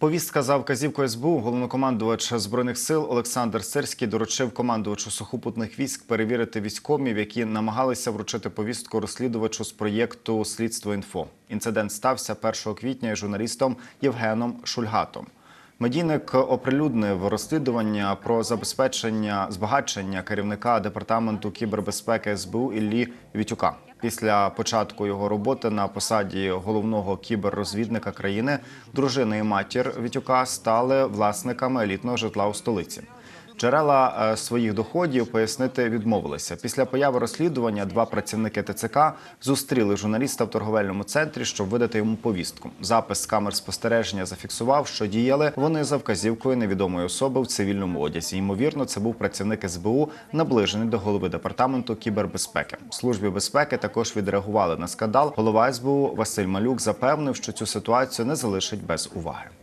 Повістка за вказівкою СБУ головнокомандувач збройних сил Олександр Серський доручив командувачу сухопутних військ перевірити військомів, які намагалися вручити повістку розслідувачу з проєкту Слідство інфо. Інцидент стався 1 квітня журналістом Євгеном Шульгатом. Медійник оприлюднив розслідування про забезпечення збагачення керівника департаменту кібербезпеки СБУ Іллі Вітюка. Після початку його роботи на посаді головного кіберрозвідника країни дружина і матір Вітюка стали власниками елітного житла у столиці. Джерела е, своїх доходів пояснити відмовилися. Після появи розслідування два працівники ТЦК зустріли журналіста в торговельному центрі, щоб видати йому повістку. Запис камер спостереження зафіксував, що діяли вони за вказівкою невідомої особи в цивільному одязі. Ймовірно, це був працівник СБУ, наближений до голови департаменту кібербезпеки. Службі безпеки також відреагували на скандал. Голова СБУ Василь Малюк запевнив, що цю ситуацію не залишить без уваги.